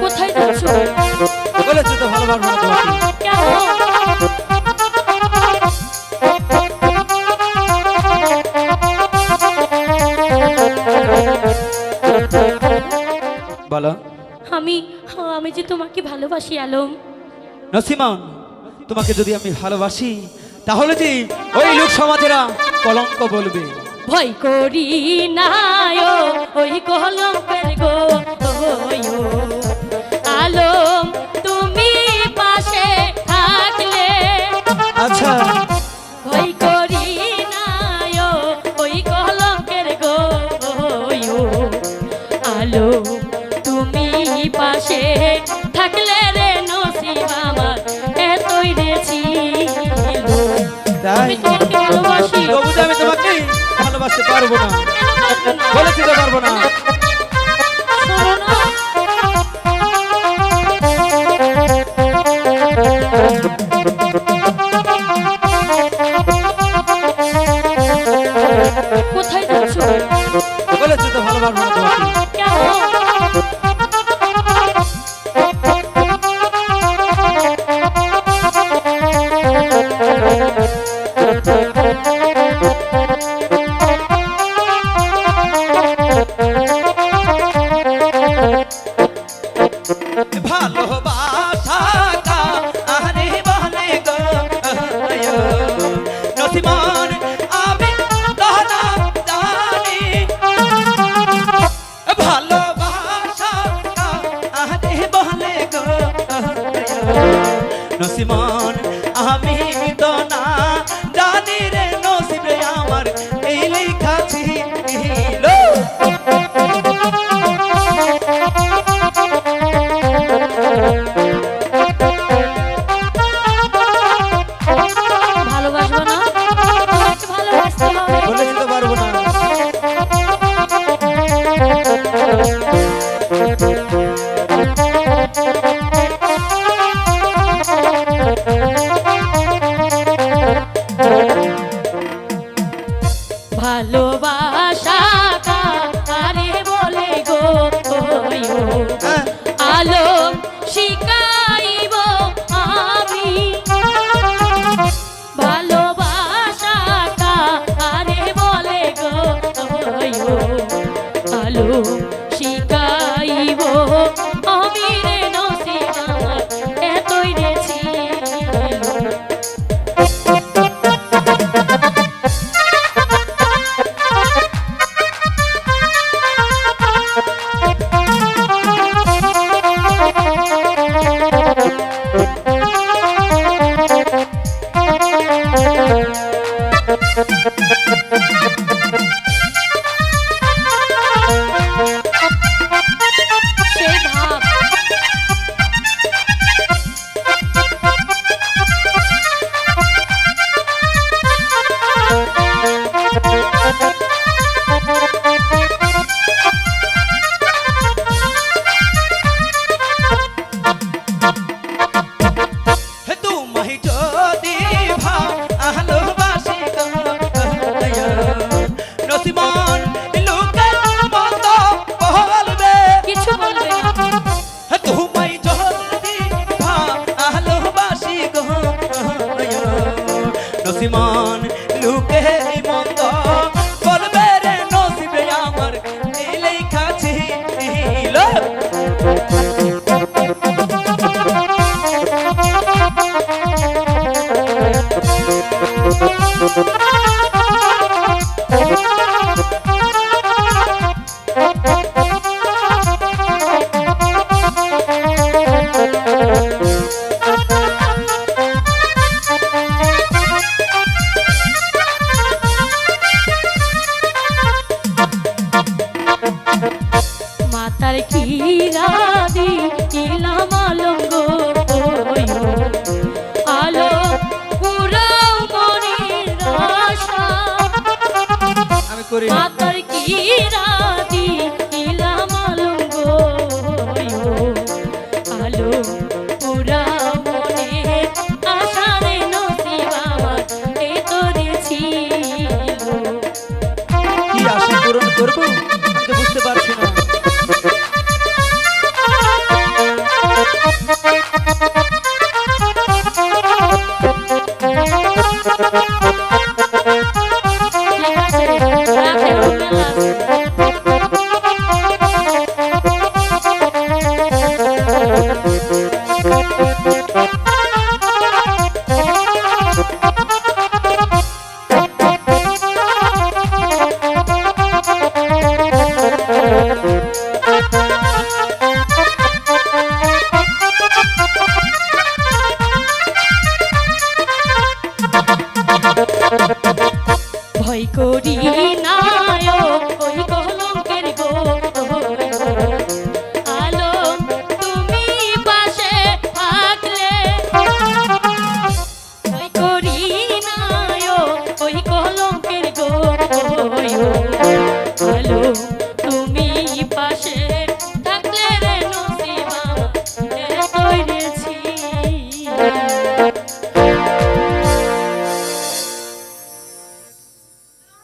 কোথায় যাচ্ছ? বলেছ তো ভালো ভালো আমি যে তোমাকে ভালোবাসি আলম। নসিমন তোমাকে যদি আমি ভালোবাসি তাহলে যে ওই লোক সমাজেরা কলঙ্ক বলবে। ভয় করি না ওই কলঙ্ক তাই। তবু আমি তোমাকে ভালোবাসতে পারব না। বলে দিতে পারব না। সীমা তার কি রা Bye.